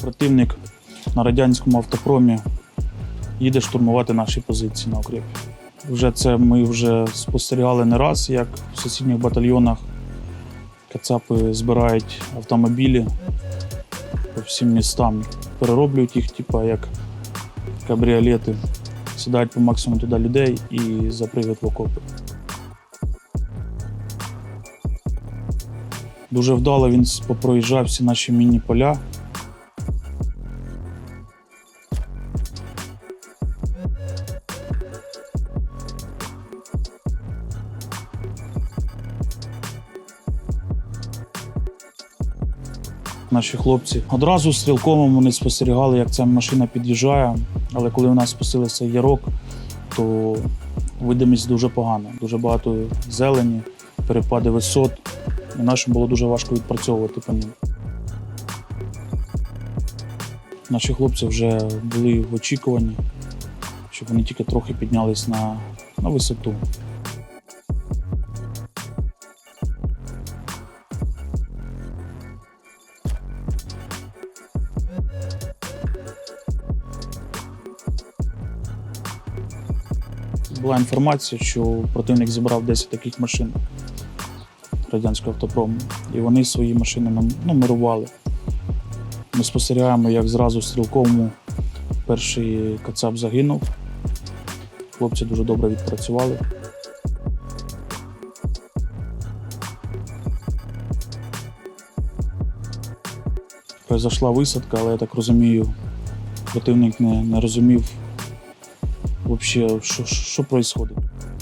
Противник на радянському автопромі їде штурмувати наші позиції на окріп. Вже це ми вже спостерігали не раз, як в сусідніх батальйонах кацапи збирають автомобілі по всім містам, перероблюють їх, типу як кабріолети сідають по максимуму туди людей і запригують в окопи. Дуже вдало він попроїжджав всі наші мінні поля. Наші хлопці одразу стрілковим вони спостерігали, як ця машина під'їжджає. Але коли у нас спустилися ярок, то видимість дуже погана. Дуже багато зелені, перепади висот. І нашим було дуже важко відпрацьовувати по ним. Наші хлопці вже були в очікуванні, щоб вони тільки трохи піднялись на, на висоту. Була інформація, що противник зібрав 10 таких машин радянського автопрому, і вони свої машини нам- нумерували. Ми спостерігаємо, як зразу в стрілковому перший кацап загинув. Хлопці дуже добре відпрацювали. Произошла висадка, але я так розумію, противник не, не розумів взагалі, що, що відбувається.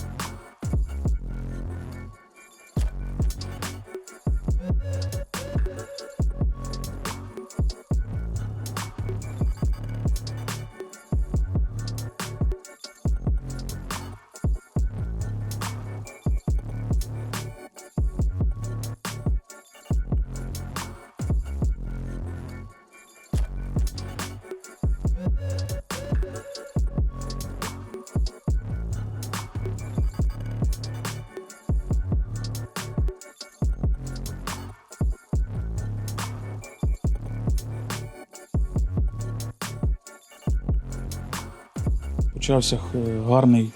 Почався е, гарний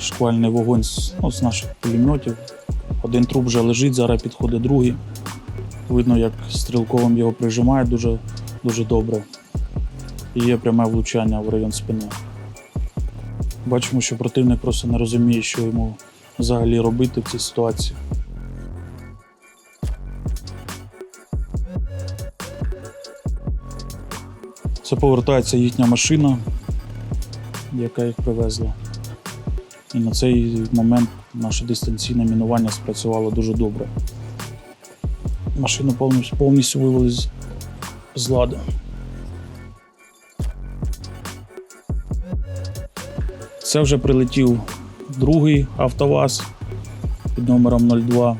шквальний вогонь з, ну, з наших пулеметів. Один труп вже лежить, зараз підходить другий. Видно, як стрілковим його прижимає дуже, дуже добре. І є пряме влучання в район спини. Бачимо, що противник просто не розуміє, що йому взагалі робити в цій ситуації. Це повертається їхня машина, яка їх привезла. І на цей момент наше дистанційне мінування спрацювало дуже добре. Машину повністю, вивели з, з ладу. Це вже прилетів другий АвтоВАЗ під номером 02.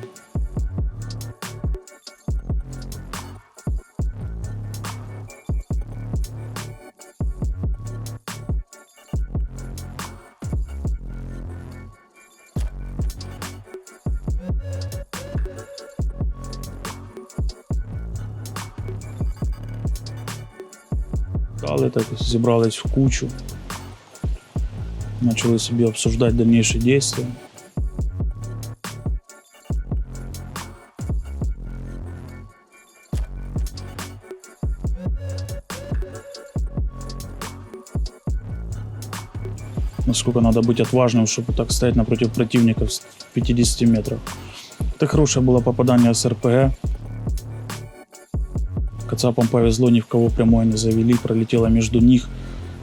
Дали так зібрались в кучу. Начали собі обсуждати дальніші дії. Насколько надо быть отважным, чтобы так стоять напротив противника в 50 метрах. Это хорошее было попадание с РПГ. Кацапам повезло, ни в кого прямой не завели, пролетело между них.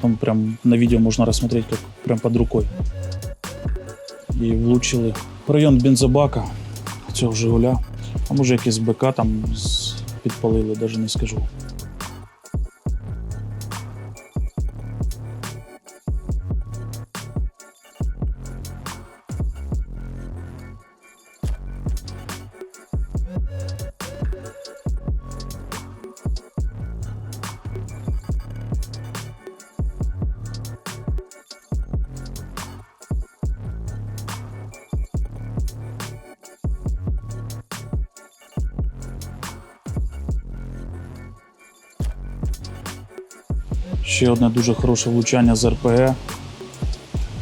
Там прям на видео можно рассмотреть, как прям под рукой. І влучили район бензобака цього Жигуля. А може якийсь БК там підпалили, навіть не скажу. Ще одне дуже хороше влучання з РПГ.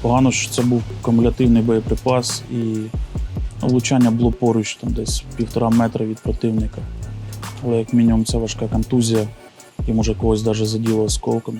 Погано, що це був кумулятивний боєприпас і ну, влучання було поруч, там десь півтора метра від противника. Але як мінімум це важка контузія і може когось навіть заділо осколками.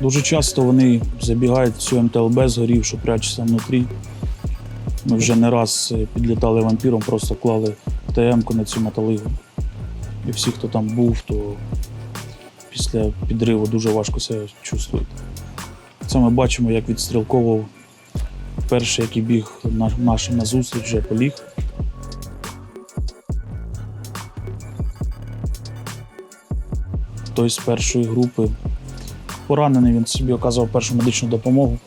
Дуже часто вони забігають в цю МТЛБ, згорівшу, прячуться внутрі. Ми вже не раз е, підлітали вампіром, просто клали ТМ-ку на цю металигу. І всі, хто там був, то після підриву дуже важко себе чувствують. Це ми бачимо, як відстрілково перший, який біг на- нашим назустріч, вже поліг. Той з першої групи Поранений він собі оказував першу медичну допомогу,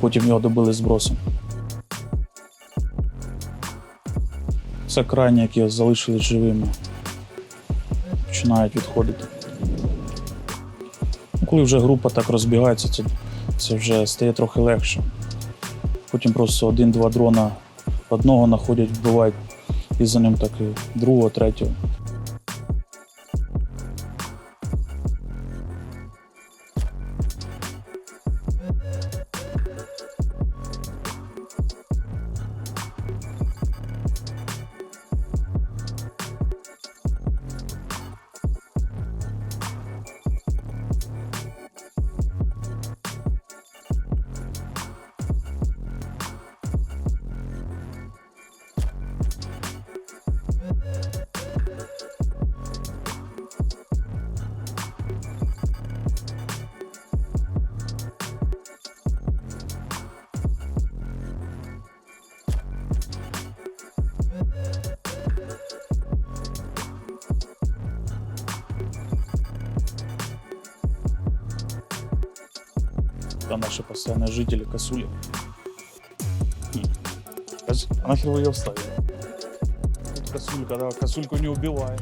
потім його добили збросом. Це крайні, які залишились живими, починають відходити. Ну, Коли вже група так розбігається, це, це вже стає трохи легше. Потім просто один-два дрона одного знаходять, вбивають, і за ним так і другого, третього. Это наши постоянные жители Косули. М. Кос- А нахер вы ее вставили? Тут косулька, да, косульку не убивает.